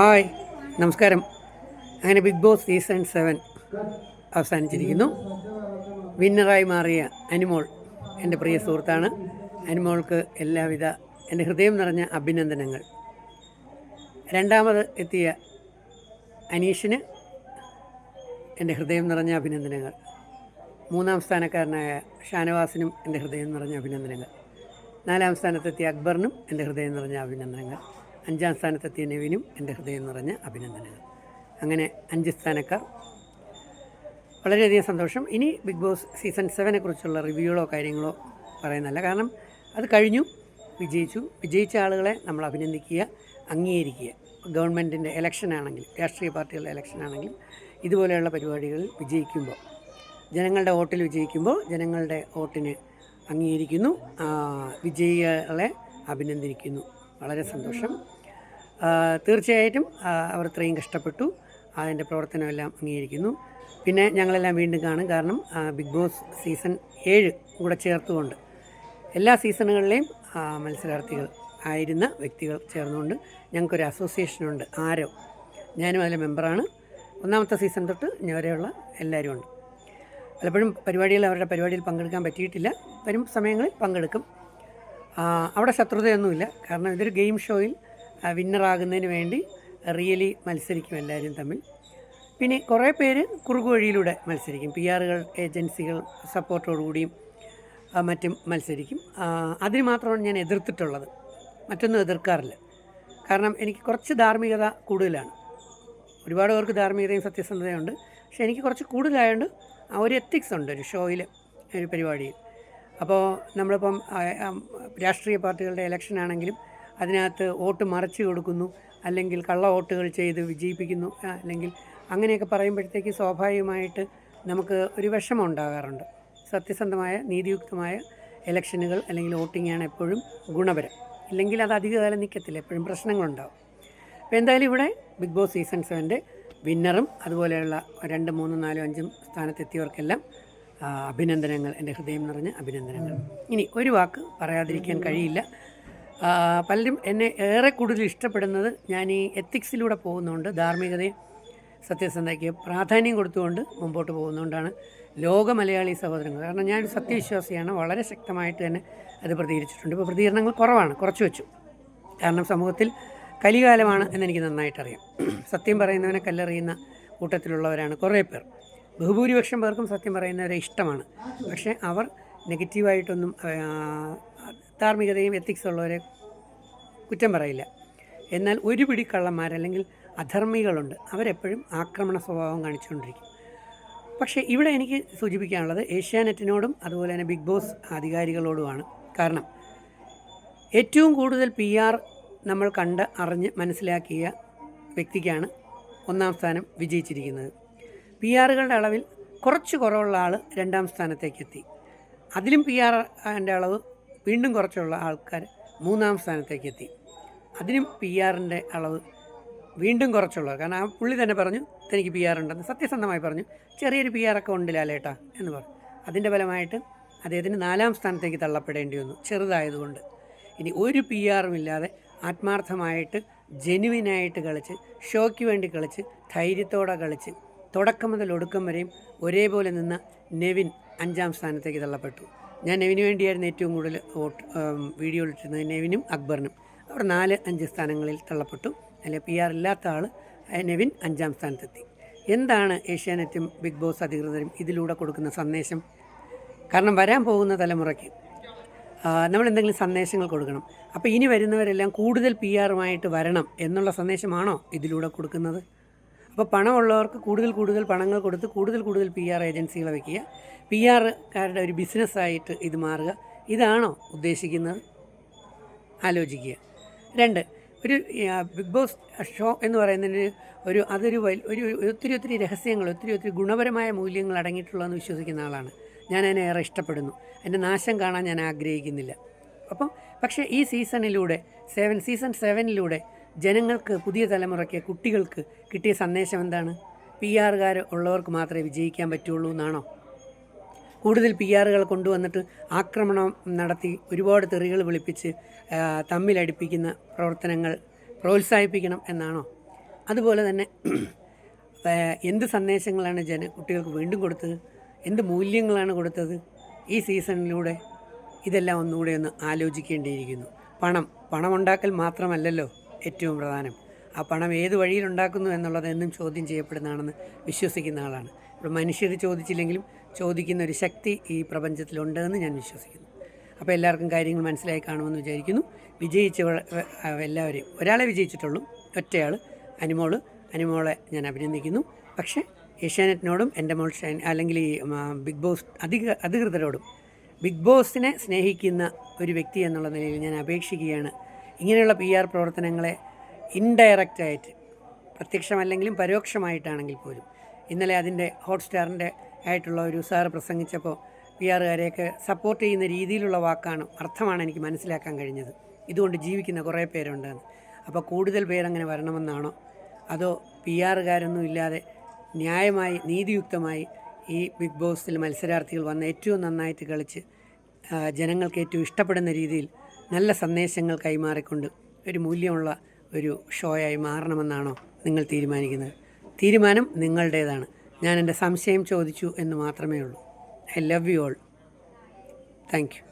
Hi നമസ്കാരം. അങ്ങനെ Bigg Boss season seven അവസാനിച്ചിരിക്കുന്നു. വിന്നറായി മാറിയ അനിമോൾ എന്റെ പ്രിയ സുഹൃത്താണ്. അനിമോൾക്ക് എല്ലാവിധ എന്റെ ഹൃദയം നിറഞ്ഞ അഭിനന്ദനങ്ങൾ. രണ്ടാമത് എത്തിയ അനീഷിന് എന്റെ ഹൃദയം നിറഞ്ഞ അഭിനന്ദനങ്ങൾ. മൂന്നാം സ്ഥാനക്കാരനായ ഷാനവാസിനും എന്റെ ഹൃദയം നിറഞ്ഞ അഭിനന്ദനങ്ങൾ. നാലാം സ്ഥാനത്തെത്തിയ അക്ബറിനും എന്റെ ഹൃദയം നിറഞ്ഞ അഭിനന്ദനങ്ങൾ. അഞ്ചാം സ്ഥാനത്തെത്തിയ നെവിനും എന്റെ ഹൃദയം നിറഞ്ഞ അഭിനന്ദനങ്ങൾ. അങ്ങനെ അഞ്ച് സ്ഥാനക്കാർ. വളരെയധികം സന്തോഷം. ഇനി ബിഗ് ബോസ് സീസൺ സെവനെ കുറിച്ചുള്ള റിവ്യൂകളോ കാര്യങ്ങളോ പറയുന്നല്ല കാരണം അത് കഴിഞ്ഞു. വിജയിച്ചു. വിജയിച്ച ആളുകളെ നമ്മൾ അഭിനന്ദിക്കുക അംഗീകരിക്കുക. ഗവൺമെന്റിന്റെ ആണെങ്കിലും രാഷ്ട്രീയ പാർട്ടികളുടെ ഇലക്ഷൻ ആണെങ്കിലും ഇതുപോലെയുള്ള പരിപാടികളിൽ വിജയിക്കുമ്പോൾ ജനങ്ങളുടെ വോട്ടിൽ വിജയിക്കുമ്പോൾ ജനങ്ങളുടെ വോട്ടിന് അംഗീകരിക്കുന്നു വിജയികളെ അഭിനന്ദിക്കുന്നു. വളരെ സന്തോഷം. തീർച്ചയായിട്ടും അവർ ഇത്രയും കഷ്ടപ്പെട്ടു. അതിന്റെ പ്രവർത്തനമെല്ലാം അംഗീകരിക്കുന്നു. പിന്നെ ഞങ്ങളെല്ലാം വീണ്ടും കാണും. കാരണം ബിഗ് ബോസ് സീസൺ ഏഴ് കൂടെ ചേർത്തുകൊണ്ട് എല്ലാ സീസണുകളിലെയും മത്സരാർത്ഥികൾ ആയിരുന്ന വ്യക്തികൾ ചേർന്നുകൊണ്ട് ഞങ്ങൾക്കൊരു അസോസിയേഷനുണ്ട് ആരോ. ഞാനും അതിലെ മെമ്പറാണ്. ഒന്നാമത്തെ സീസൺ തൊട്ട് ഇനി വരെയുള്ള എല്ലാവരും ഉണ്ട്. പലപ്പോഴും പരിപാടികൾ അവരുടെ പരിപാടിയിൽ പങ്കെടുക്കാൻ പറ്റിയിട്ടില്ല. വരും സമയങ്ങളിൽ പങ്കെടുക്കും. അവിടെ ശത്രുതയൊന്നുമില്ല. കാരണം ഇതൊരു ഗെയിം ഷോയിൽ വിന്നറാകുന്നതിന് വേണ്ടി റിയലി മത്സരിക്കും എല്ലാവരും തമ്മിൽ. പിന്നെ കുറേ പേര് കുറുകു വഴിയിലൂടെ മത്സരിക്കും. പി ആറുകൾ ഏജൻസികൾ സപ്പോർട്ടോടുകൂടിയും മറ്റും മത്സരിക്കും. അതിന് മാത്രമാണ് ഞാൻ എതിർത്തിട്ടുള്ളത്. മറ്റൊന്നും എതിർക്കാറില്ല. കാരണം എനിക്ക് കുറച്ച് ധാർമ്മികത കൂടുതലാണ്. ഒരുപാട് പേർക്ക് ധാർമ്മികതയും സത്യസന്ധതയുണ്ട് പക്ഷേ എനിക്ക് കുറച്ച് കൂടുതലായതുകൊണ്ട് ഒരു എത്തിക്സ് ഉണ്ട് ഒരു ഷോയിൽ ഒരു പരിപാടിയിൽ. അപ്പോൾ നമ്മളിപ്പം രാഷ്ട്രീയ പാർട്ടികളുടെ ഇലക്ഷൻ ആണെങ്കിലും അതിനകത്ത് വോട്ട് മറച്ചു കൊടുക്കുന്നു അല്ലെങ്കിൽ കള്ള വോട്ടുകൾ ചെയ്ത് വിജയിപ്പിക്കുന്നു അല്ലെങ്കിൽ അങ്ങനെയൊക്കെ പറയുമ്പോഴത്തേക്ക് സ്വാഭാവികമായിട്ട് നമുക്ക് ഒരു വിഷമം ഉണ്ടാകാറുണ്ട്. സത്യസന്ധമായ നീതിയുക്തമായ ഇലക്ഷനുകൾ അല്ലെങ്കിൽ വോട്ടിങ്ങാണ് എപ്പോഴും ഗുണപരം. ഇല്ലെങ്കിൽ അത് അധികകാലം നിൽക്കത്തില്ല എപ്പോഴും പ്രശ്നങ്ങളുണ്ടാവും. അപ്പോൾ എന്തായാലും ഇവിടെ ബിഗ് ബോസ് സീസൺ സെവന്റെ വിന്നറും അതുപോലെയുള്ള രണ്ട് മൂന്ന് നാലും അഞ്ചും സ്ഥാനത്തെത്തിയവർക്കെല്ലാം അഭിനന്ദനങ്ങൾ എന്റെ ഹൃദയം നിറഞ്ഞ അഭിനന്ദനങ്ങൾ. ഇനി ഒരു വാക്ക് പറയാതിരിക്കാൻ കഴിയില്ല. പലരും എന്നെ ഏറെ കൂടുതൽ ഇഷ്ടപ്പെടുന്നത് ഞാൻ ഈ എത്തിക്സിലൂടെ പോകുന്നതുകൊണ്ട് ധാർമ്മികതയും സത്യസന്ധതയ്ക്ക് പ്രാധാന്യം കൊടുത്തുകൊണ്ട് മുമ്പോട്ട് പോകുന്നതുകൊണ്ടാണ് ലോക മലയാളി സഹോദരങ്ങൾ. കാരണം ഞാനൊരു സത്യവിശ്വാസിയാണ് വളരെ ശക്തമായിട്ട് തന്നെ അത് പ്രതികരിച്ചിട്ടുണ്ട്. ഇപ്പോൾ പ്രതികരണങ്ങൾ കുറവാണ് കുറച്ച് വെച്ചു. കാരണം സമൂഹത്തിൽ കലികാലമാണ് എന്നെനിക്ക് നന്നായിട്ടറിയാം. സത്യം പറയുന്നവനെ കല്ലെറിയുന്ന കൂട്ടത്തിലുള്ളവരാണ് കുറേ പേർ. ബഹുഭൂരിപക്ഷം പേർക്കും സത്യം പറയുന്നവരെ ഇഷ്ടമാണ്. പക്ഷേ അവർ നെഗറ്റീവായിട്ടൊന്നും ധാർമ്മികതയും എത്തിക്സ് ഉള്ളവരെ കുറ്റം പറയില്ല. എന്നാൽ ഒരു പിടി കള്ളന്മാരല്ലെങ്കിൽ അധർമ്മികളുണ്ട് അവരെപ്പോഴും ആക്രമണ സ്വഭാവം കാണിച്ചുകൊണ്ടിരിക്കും. പക്ഷേ ഇവിടെ എനിക്ക് സൂചിപ്പിക്കാനുള്ളത് ഏഷ്യാനെറ്റിനോടും അതുപോലെ തന്നെ ബിഗ് ബോസ് അധികാരികളോടുമാണ് കാരണം ഏറ്റവും കൂടുതൽ പി ആർ നമ്മൾ കണ്ട് അറിഞ്ഞ് മനസ്സിലാക്കിയ വ്യക്തിക്കാണ് ഒന്നാം സ്ഥാനം വിജയിച്ചിരിക്കുന്നത്. പി ആറുകളുടെ അളവിൽ കുറച്ച് കുറവുള്ള ആൾ രണ്ടാം സ്ഥാനത്തേക്ക് എത്തി അതിലും പി ആറിന്റെ അളവ് വീണ്ടും കുറച്ചുള്ള ആൾക്കാർ മൂന്നാം സ്ഥാനത്തേക്ക് എത്തി അതിനും പി ആറിന്റെ അളവ് വീണ്ടും കുറച്ചുള്ളത് കാരണം ആ പുള്ളി തന്നെ പറഞ്ഞു തനിക്ക് പി ആർ ഉണ്ടെന്ന്. സത്യസന്ധമായി പറഞ്ഞു ചെറിയൊരു പി ആറൊക്കെ ഉണ്ട് എന്ന് പറഞ്ഞു. അതിന്റെ ഫലമായിട്ട് അദ്ദേഹത്തിന് നാലാം സ്ഥാനത്തേക്ക് തള്ളപ്പെടേണ്ടി വന്നു ചെറുതായതുകൊണ്ട്. ഇനി ഒരു പി ആറും ഇല്ലാതെ ആത്മാർത്ഥമായിട്ട് ജെനുവിനായിട്ട് കളിച്ച് ഷോയ്ക്ക് വേണ്ടി കളിച്ച് ധൈര്യത്തോടെ കളിച്ച് തുടക്കം മുതൽ ഒടുക്കം വരെയും ഒരേപോലെ നിന്ന നെവിൻ അഞ്ചാം സ്ഥാനത്തേക്ക് തള്ളപ്പെട്ടു. ഞാൻ നെവിന് വേണ്ടിയായിരുന്നു ഏറ്റവും കൂടുതൽ വോട്ട് വീഡിയോ ഇട്ടിരുന്നത് നെവിനും അക്ബറിനും. അവർ നാല് അഞ്ച് സ്ഥാനങ്ങളിൽ തള്ളപ്പെട്ടു. അല്ലെ പി ആർ ഇല്ലാത്ത ആൾ നെവിൻ അഞ്ചാം സ്ഥാനത്തെത്തി. എന്താണ് ഏഷ്യാനെറ്റും ബിഗ് ബോസ് അധികൃതരും ഇതിലൂടെ കൊടുക്കുന്ന സന്ദേശം? കാരണം വരാൻ പോകുന്ന തലമുറയ്ക്ക് നമ്മൾ എന്തെങ്കിലും സന്ദേശങ്ങൾ കൊടുക്കണം. അപ്പോൾ ഇനി വരുന്നവരെല്ലാം കൂടുതൽ പി ആറുമായിട്ട് വരണം എന്നുള്ള സന്ദേശമാണോ ഇതിലൂടെ കൊടുക്കുന്നത്? അപ്പോൾ പണമുള്ളവർക്ക് കൂടുതൽ കൂടുതൽ പണങ്ങൾ കൊടുത്ത് കൂടുതൽ കൂടുതൽ പി ആർ ഏജൻസികളെ വയ്ക്കുക പി ആർക്കാരുടെ ഒരു ബിസിനസ്സായിട്ട് ഇത് മാറുക. ഇതാണോ ഉദ്ദേശിക്കുന്നത്? ആലോചിക്കുക. രണ്ട് ഒരു ബിഗ് ബോസ് ഷോ എന്ന് പറയുന്നതിന് ഒരു അതൊരു ഒരു ഒത്തിരി ഒത്തിരി രഹസ്യങ്ങൾ ഒത്തിരി ഒത്തിരി ഗുണപരമായ മൂല്യങ്ങൾ അടങ്ങിയിട്ടുള്ളതെന്ന് വിശ്വസിക്കുന്ന ആളാണ്. ഞാൻ അതിനെ ഏറെ ഇഷ്ടപ്പെടുന്നു. എന്റെ നാശം കാണാൻ ഞാൻ ആഗ്രഹിക്കുന്നില്ല. അപ്പം പക്ഷേ ഈ സീസണിലൂടെ സെവൻ സീസൺ സെവനിലൂടെ ജനങ്ങൾക്ക് പുതിയ തലമുറയ്ക്ക് കുട്ടികൾക്ക് കിട്ടിയ സന്ദേശം എന്താണ്? പി ആറുകാർ ഉള്ളവർക്ക് മാത്രമേ വിജയിക്കാൻ പറ്റുള്ളൂ എന്നാണോ? കൂടുതൽ പി ആറുകൾ കൊണ്ടുവന്നിട്ട് ആക്രമണം നടത്തി ഒരുപാട് തെറികൾ വിളിപ്പിച്ച് തമ്മിലടിപ്പിക്കുന്ന പ്രവർത്തനങ്ങൾ പ്രോത്സാഹിപ്പിക്കണം എന്നാണോ? അതുപോലെ തന്നെ എന്ത് സന്ദേശങ്ങളാണ് ജന കുട്ടികൾക്ക് വീണ്ടും കൊടുത്തത്? എന്ത് മൂല്യങ്ങളാണ് കൊടുത്തത്? ഈ സീസണിലൂടെ ഇതെല്ലാം ഒന്നുകൂടെ ഒന്ന് ആലോചിക്കേണ്ടിയിരിക്കുന്നു. പണം പണമുണ്ടാക്കൽ മാത്രമല്ലല്ലോ. ഏറ്റവും പ്രധാനം. ആ പണം ഏത് വഴിയിലുണ്ടാക്കുന്നു എന്നുള്ളത് എന്നും ചോദ്യം ചെയ്യപ്പെടുന്നതാണെന്ന് വിശ്വസിക്കുന്ന ആളാണ്. ഇപ്പോൾ മനുഷ്യർ ചോദിച്ചില്ലെങ്കിലും ചോദിക്കുന്ന ഒരു ശക്തി ഈ പ്രപഞ്ചത്തിലുണ്ടെന്ന് ഞാൻ വിശ്വസിക്കുന്നു. അപ്പോൾ എല്ലാവർക്കും കാര്യങ്ങൾ മനസ്സിലായി കാണുമെന്ന് വിചാരിക്കുന്നു. വിജയിച്ച എല്ലാവരെയും ഒരാളെ വിജയിച്ചിട്ടുള്ളൂ. ഒറ്റയാൾ അനുമോൾ. അനുമോളെ ഞാൻ അഭിനന്ദിക്കുന്നു. പക്ഷേ ഏഷ്യാനെറ്റിനോടും എന്റെ മോൾ ഷൈൻ അല്ലെങ്കിൽ ഈ ബിഗ് ബോസ് അധിക അധികൃതരോടും ബിഗ് ബോസിനെ സ്നേഹിക്കുന്ന ഒരു വ്യക്തി എന്നുള്ള നിലയിൽ ഞാൻ അപേക്ഷിക്കുകയാണ്. ഇങ്ങനെയുള്ള പി ആർ പ്രവർത്തനങ്ങളെ ഇൻഡയറക്റ്റായിട്ട് പ്രത്യക്ഷമല്ലെങ്കിലും പരോക്ഷമായിട്ടാണെങ്കിൽ പോലും ഇന്നലെ അതിന്റെ ഹോട്ട്സ്റ്റാറിന്റെ ആയിട്ടുള്ള ഒരു സാറ് പ്രസംഗിച്ചപ്പോൾ പി ആറുകാരെയൊക്കെ സപ്പോർട്ട് ചെയ്യുന്ന രീതിയിലുള്ള വാക്കാണ് അർത്ഥമാണ് എനിക്ക് മനസ്സിലാക്കാൻ കഴിഞ്ഞത്. ഇതുകൊണ്ട് ജീവിക്കുന്ന കുറേ പേരുണ്ടെന്ന്. അപ്പോൾ കൂടുതൽ പേരങ്ങനെ വരണമെന്നാണോ? അതോ പി ആറുകാരൊന്നും ഇല്ലാതെ ന്യായമായി നീതിയുക്തമായി ഈ ബിഗ് ബോസിൽ മത്സരാർത്ഥികൾ വന്ന് ഏറ്റവും നന്നായിട്ട് കളിച്ച് ജനങ്ങൾക്ക് ഏറ്റവും ഇഷ്ടപ്പെടുന്ന രീതിയിൽ നല്ല സന്ദേശങ്ങൾ കൈമാറിക്കൊണ്ട് ഒരു മൂല്യമുള്ള ഒരു ഷോയായി മാറണമെന്നാണോ നിങ്ങൾ തീരുമാനിക്കുന്നത്? തീരുമാനം നിങ്ങളുടേതാണ്. ഞാൻ എന്റെ സംശയം ചോദിച്ചു എന്ന് മാത്രമേ ഉള്ളൂ. I love you all. Thank you.